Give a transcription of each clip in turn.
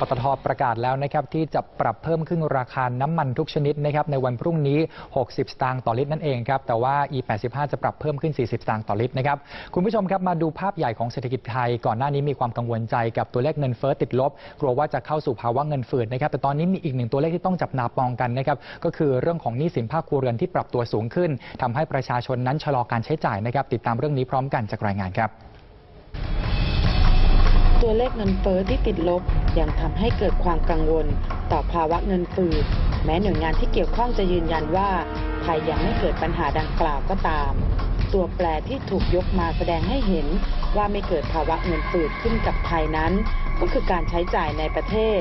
ปตทประกาศแล้วนะครับที่จะปรับเพิ่มขึ้นราคาน้ำมันทุกชนิดนะครับในวันพรุ่งนี้ 60 สตางค์ต่อลิตรนั่นเองครับแต่ว่า E85 จะปรับเพิ่มขึ้น 40 สตางค์ต่อลิตรนะครับคุณผู้ชมครับมาดูภาพใหญ่ของเศรษฐกิจไทย ก่อนหน้านี้มีความกังวลใจกับตัวเลขเงินเฟ้อติดลบ กลัวว่าจะเข้าสู่ภาวะเงินฝืดนะครับแต่ตอนนี้มีอีกหนึ่งตัวเลขที่ต้องจับตามองกันนะครับก็คือเรื่องของหนี้สินภาคครัวเรือนที่ปรับตัวสูงขึ้นทำให้ประชาชนนั้นชะลอการใช้จ่ายนะครับติดตามเรื่องนี้พร้อมกันจากรายงานครับ ตัวเลขเงินเฟ้อที่ติดลบยังทำให้เกิดความกังวล ต่อภาวะเงินฝืดแม้หน่วยงานที่เกี่ยวข้องจะยืนยันว่าไทยยังไม่เกิดปัญหาดังกล่าวก็ตาม ตัวแปรที่ถูกยกมาแสดงให้เห็นว่าไม่เกิดภาวะเงินฝืดขึ้นกับไทยนั้น ก็คือการใช้จ่ายในประเทศ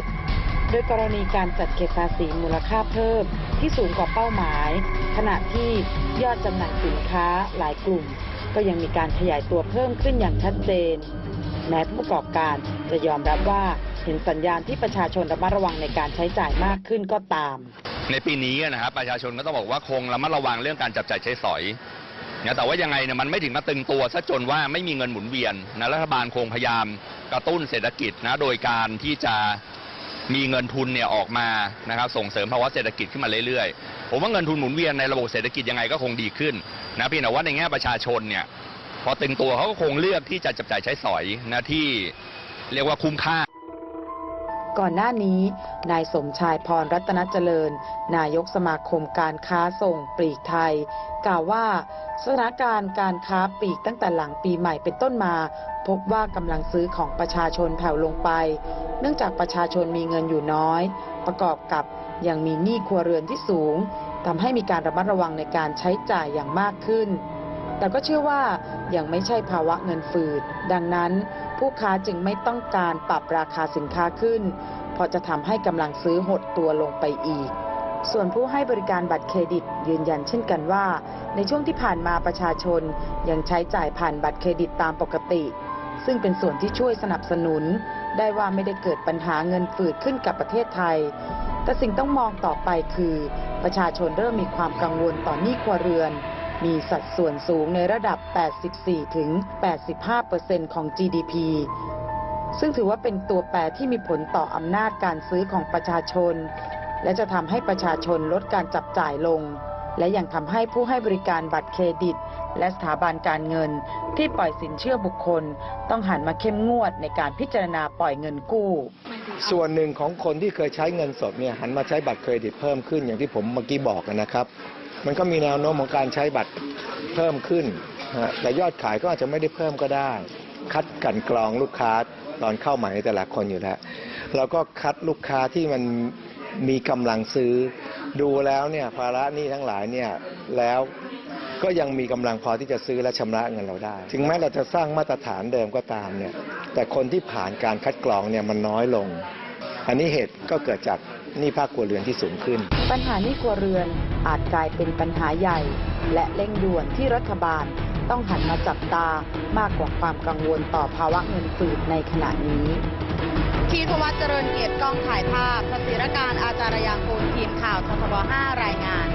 โดยกรณีการจัดเก็บภาษีมูลค่าเพิ่มที่สูงกว่าเป้าหมาย ขณะที่ยอดจำหน่ายสินค้าหลายกลุ่ม ก็ยังมีการขยายตัวเพิ่มขึ้นอย่างชัดเจน แม้ผู้ประกอบการจะยอมรับว่าเห็นสัญญาณที่ประชาชนระมัดระวังในการใช้จ่ายมากขึ้นก็ตาม ในปีนี้นะครับประชาชนก็ต้องบอกว่าคงระมัดระวังเรื่องการจับจ่ายใช้สอยนะแต่ว่ายังไงเนี่ยมันไม่ถึงมาตึงตัวซะจนว่าไม่มีเงินหมุนเวียนนะรัฐบาลคงพยายามกระตุ้นเศรษฐกิจนะโดยการที่จะมีเงินทุนเนี่ยออกมานะครับส่งเสริมภาวะเศรษฐกิจขึ้นมาเรื่อยๆ ผมว่าเงินทุนหมุนเวียนในระบบเศรษฐกิจยังไงก็คงดีขึ้นนะพียงแต่ว่าในแง่ประชาชนเนี่ย พอตึงตัวเขาก็คงเลือกที่จะจับจ่ายใช้สอยนะที่เรียกว่าคุ้มค่าก่อนหน้านี้ นายสมชายพรรัตนเจริญ นายกสมาคมการค้าส่งปลีกไทย กล่าวว่าสถานการณ์การค้าปลีกตั้งแต่หลังปีใหม่เป็นต้นมา พบว่ากำลังซื้อของประชาชนแผ่วลงไป เนื่องจากประชาชนมีเงินอยู่น้อย ประกอบกับยังมีหนี้ครัวเรือนที่สูงทำให้มีการระมัดระวังในการใช้จ่ายอย่างมากขึ้น แต่ก็เชื่อว่ายังไม่ใช่ภาวะเงินฝืด ดังนั้นผู้ค้าจึงไม่ต้องการปรับราคาสินค้าขึ้น เพราะจะทำให้กำลังซื้อหดตัวลงไปอีก ส่วนผู้ให้บริการบัตรเครดิตยืนยันเช่นกันว่า ในช่วงที่ผ่านมาประชาชนยังใช้จ่ายผ่านบัตรเครดิตตามปกติ ซึ่งเป็นส่วนที่ช่วยสนับสนุน ได้ว่าไม่ได้เกิดปัญหาเงินฝืดขึ้นกับประเทศไทย แต่สิ่งต้องมองต่อไปคือ ประชาชนเริ่มมีความกังวลต่อหนี้ครัวเรือน มีสัดส่วนสูงในระดับ 84ถึง85%ของ GDP ซึ่งถือว่าเป็นตัวแปรที่มีผลต่ออำนาจการซื้อของประชาชน และจะทำให้ประชาชนลดการจับจ่ายลง และยังทำให้ผู้ให้บริการบัตรเครดิต และสถาบันการเงิน ที่ปล่อยสินเชื่อบุคคล ต้องหันมาเข้มงวดในการพิจารณาปล่อยเงินกู้ ส่วนหนึ่งของคนที่เคยใช้เงินสดเนี่ยหันมาใช้บัตรเครดิตเพิ่มขึ้นอย่างที่ผมเมื่อกี้บอกนะครับ มันก็มีแนวโน้มของการใช้บัตรเพิ่มขึ้นฮะแต่ยอดขายก็อาจจะไม่ได้เพิ่มก็ได้ คัดกันกรองลูกค้าตอนเข้าใหม่ในแต่ละคนอยู่แล้วเราก็คัดลูกค้าที่มันมีกำลังซื้อ ดูแล้วเนี่ยภาระหนี้ทั้งหลายเนี่ยแล้วก็ยังมีกำลังพอที่จะซื้อและชำระเงินเราได้ ถึงแม้เราจะสร้างมาตรฐานเดิมก็ตามเนี่ย แต่คนที่ผ่านการคัดกรองเนี่ยมันน้อยลง อันนี้เหตุก็เกิดจาก หนี้ภาคครัวเรือนที่สูงขึ้น ปัญหาหนี้ครัวเรือนอาจกลายเป็นปัญหาใหญ่ และเร่งด่วนที่รัฐบาลต้องหันมาจับตามากกว่าความกังวลต่อภาวะเงินฝืดในขณะนี้ทีทวัฒน์เจริญเกียรติกองถ่ายภาพสศิรการอาจารยางกูลทีมข่าวททบ5รายงาน